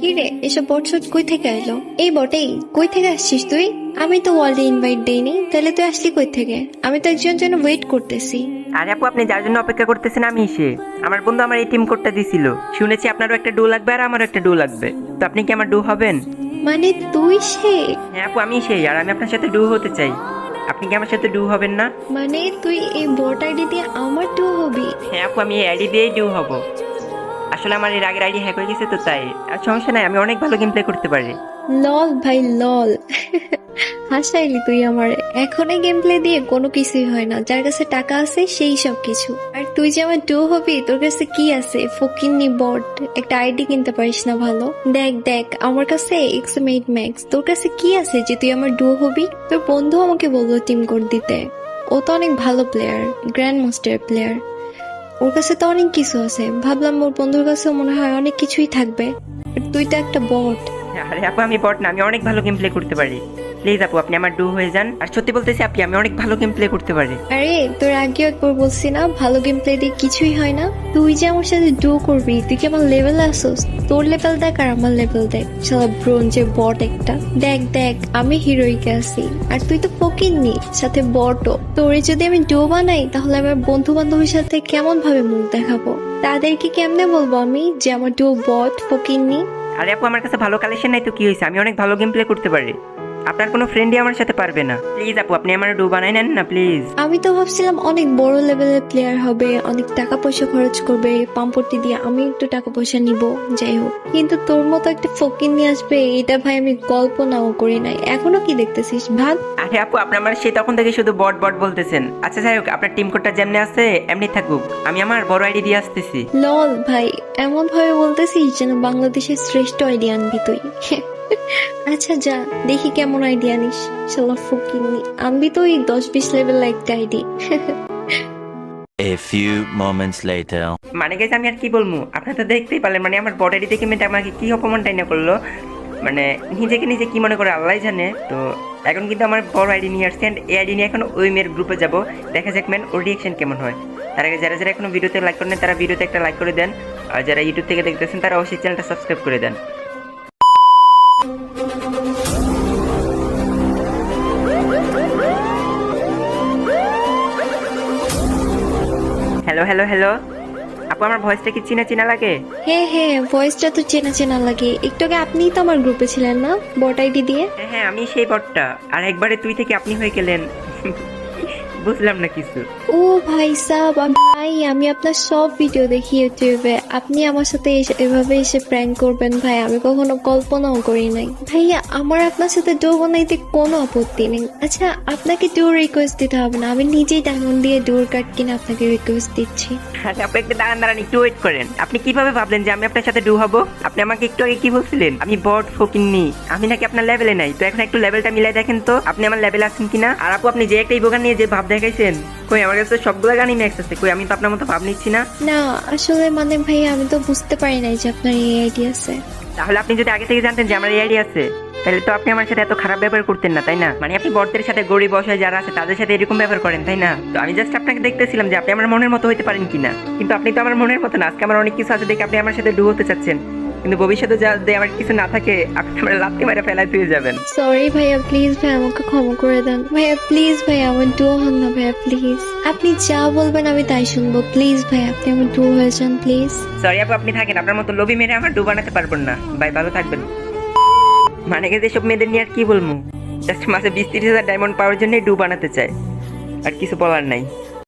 কি রে এসব বটসট কই থেকে এলো এই বটেই কই থেকে আসছিস তুই? আমি তো ওয়ার্ল্ডে ইনভাইট দেইনি তাহলে তুই আসলি কই থেকে? আমি তো একজন জন্য ওয়েট করতেছি। আরে আপু আপনি যার জন্য অপেক্ষা করতেছেন আমি সে। আমার বন্ধু আমার এই টিম কোডটা দিছিল। শুনেছি আপনারও একটা ডু লাগবে আর আমারও একটা ডু লাগবে। তো আপনি কি আমার ডু হবেন? মানে তুই সে? হ্যাঁ আপু আমি সেই আর আমি আপনার সাথে ডু হতে চাই। আপনি কি আমার সাথে ডু হবেন না? মানে তুই এই বট আইডি দিয়ে আমার টু হবি? হ্যাঁ আপু আমি এই আইডি দিয়েই ডু হব। আসলে আমার এর আগের আইডি হ্যাক হয়ে গেছে তো তাই। আর সমস্যা নাই, আমি অনেক ভালো গেম প্লে করতে পারি। লল ভাই, লল। হাসাইলি তুই আমার। এখনই গেম প্লে দিয়ে কোনো কিছুই হয় না। যার কাছে টাকা আছে, সেই সব কিছু। আর তুই যে আমার ডো হবি, তোর কাছে কি আছে? ফকিন্নি বট, একটা আইডি কিনতে পারিস না ভালো? দেখ দেখ, আমার কাছে এক্সএম এইট ম্যাক্স তোর কাছে কি আছে যে তুই আমার ডো হবি? তোর বন্ধু আমাকে বলল টিম কোড দিতে। ও তো অনেক ভালো প্লেয়ার গ্র্যান্ড মাস্টার প্লেয়ার ওর কাছে তো অনেক কিছু আছে। ভাবলাম ওর বন্ধুর কাছে মনে হয় অনেক কিছুই থাকবে। তুই তো একটা বট। আরে আপু, আমি বট না, আমি অনেক ভালো গেম প্লে করতে পারি। প্লিজ আপু আপনি আমার ডু হয়ে যান। আর সত্যি বলতেছি আপনি আমি অনেক ভালো গেম প্লে করতে পারি। আরে তোর আগেও একবার বলছি না ভালো গেম প্লে দিয়ে কিছুই হয় না। তুই যে আমার সাথে ডু করবি তুই কি আমার লেভেল আসোস? তোর লেভেল দেখ আর আমার লেভেল দেখ। সারা ব্রোঞ্জে বট একটা। দেখ দেখ আমি হিরোইকে আছি। আর তুই তো ফকিরনি সাথে বটও তোরে যদি আমি ডু বানাই তাহলে আমার বন্ধু বান্ধবের সাথে কেমন ভাবে মুখ দেখাবো? তাদেরকে কেমনে বলব আমি যে আমার ডু বট ফকিরনি আরে আপু আমার কাছে ভালো কালেকশন নাই তো কি হয়েছে? আমি অনেক ভালো গেম প্লে করতে পারি। আপনার কোনো ফ্রেন্ডই আমার সাথে পারবে না। প্লিজ আপু আপনি আমার ডু বানাই নেন না প্লিজ আমি তো ভাবছিলাম অনেক বড় লেভেলের প্লেয়ার হবে অনেক টাকা পয়সা খরচ করবে পাম্পটি দিয়ে আমি একটু টাকা পয়সা নিব যাই হোক। কিন্তু তোর মতো একটা ফকির নিয়ে আসবে এটা ভাই আমি কল্পনাও করি নাই। এখনও কি দেখতেছিস ভাগ? আরে আপু আপনি আমার সেই তখন থেকে শুধু বট বট বলতেছেন। আচ্ছা যাই হোক আপনার টিম কোডটা যেমনি আছে এমনি থাকুক। আমি আমার বড় আইডি দিয়ে আসতেছি। লল ভাই এমন ভাবে বলতেছিস যেন বাংলাদেশের শ্রেষ্ঠ আইডিয়া আনবি তুই। আচ্ছা যা দেখি কেমন আইডিয়া নিস। শালা আনবি তো ওই দশ বিশ লেভেল একটা ID A few moments later. মানে গেছে আমি আর কি বলব আপনি তো দেখতেই পারলেন মানে আমার বড় দেখে মেয়েটা আমাকে কি অপমানটাই না করল। মানে নিজেকে নিজে কি মনে করে আল্লাহ জানে। তো এখন কিন্তু আমার বড় আইডি নিয়ে আসছে অ্যান্ড এই আইডি নিয়ে এখন ওই মেয়ের গ্রুপে যাব। দেখা যাক ম্যান ওর রিয়েকশন কেমন হয়। তার আগে যারা যারা এখনও ভিডিওতে লাইক করেন তারা ভিডিওতে একটা লাইক করে দেন। আর যারা ইউটিউব থেকে দেখতেছেন তারা অবশ্যই চ্যানেলটা সাবস্ক্রাইব করে দেন। হ্যালো হ্যালো হ্যালো আপু আমার ভয়েসটা কি চিনা চিনা লাগে? হ্যাঁ হ্যাঁ ভয়েসটা তো চেনা চেনা লাগে। একটু আগে আপনিই তো আমার গ্রুপে ছিলেন না? বট আইডি দিয়ে? হ্যাঁ হ্যাঁ আমি সেই বটটা আর একবারে তুই থেকে আপনি হয়ে গেলেন। বুঝলাম না কিছু। ও ভাই সাহ ভাই, আমি আপনার সব ভিডিও দেখি ইউটিউবে। আপনি আমার সাথে এভাবে এসে প্র্যাঙ্ক করবেন ভাই, আমি কখনো কল্পনাও করি নাই। ভাইয়া, আমার আপনার সাথে ডোর বানাইতে কোনো আপত্তি নেই। আচ্ছা আপনাকে ডোর রিকোয়েস্ট দিতে হবে না, আমি নিজেই ডায়মন্ড দিয়ে ডোর কাট কিনে আপনাকে রিকোয়েস্ট দিচ্ছি। আচ্ছা আপনি একটু দাঁড়ান দাঁড়ান, একটু ওয়েট করেন। আপনি কীভাবে ভাবলেন যে আমি আপনার সাথে ডু হব? আপনি আমাকে একটু আগে কি বলছিলেন? আমি বট ফকিননি আমি নাকি আপনার লেভেলে নাই। তো এখন একটু লেভেলটা মিলাই দেখেন তো, আপনি আমার লেভেলে আছেন কিনা? আর আপু, আপনি যে একটা ইবোগান নিয়ে যে ভাব দেখাইছেন। কই আমার কাছে সবগুলো গানই ম্যাক্স আছে। কই আমি তো আপনার মতো ভাব নিচ্ছি না। না আসলে মানে ভাইয়া আমি তো বুঝতে পারি নাই যে আপনার এই আইডি আছে। তাহলে আপনি যদি আগে থেকে জানতেন যে আমার এই আইডিয়া আছে তাহলে তো আপনি আমার সাথে এত খারাপ ব্যবহার করতেন না তাই না? মানে আপনি বড়দের সাথে গরিব অসহায় যারা আছে তাদের সাথে এরকম ব্যবহার করেন তাই না? তো আমি জাস্ট আপনাকে দেখতেছিলাম যে আপনি আমার মনের মতো হইতে পারেন কিনা। কিন্তু আপনি তো আমার মনের মতো না আজকে আমার অনেক কিছু আছে দেখে আপনি আমার সাথে ডু হতে চাচ্ছেন। কিন্তু ভবিষ্যতে যদি আমার কিছু না থাকে আপনি আমার লাত্তি মেরে ফেলায় পেয়ে যাবেন। সরি ভাইয়া প্লিজ ভাই আমাকে ক্ষমা করে দেন। ভাইয়া প্লিজ ভাইয়া আমার ডুয়ো হন না ভাইয়া প্লিজ আপনি যা বলবেন আমি তাই শুনব। প্লিজ ভাই আপনি আমার ডুয়ো হয়ে যান প্লিজ সরি আপু আপনি থাকেন। আপনার মতো লোভি মেরে আমার ডু বানাতে পারবেন না। ভাই ভালো থাকবেন। মানে গেছে সব মেয়েদের নিয়ে আর কি বলব? জাস্ট মাসে বিশ তিরিশ হাজার ডায়মন্ড পাওয়ার জন্যই ডু বানাতে চায়। আর কিছু বলার নাই।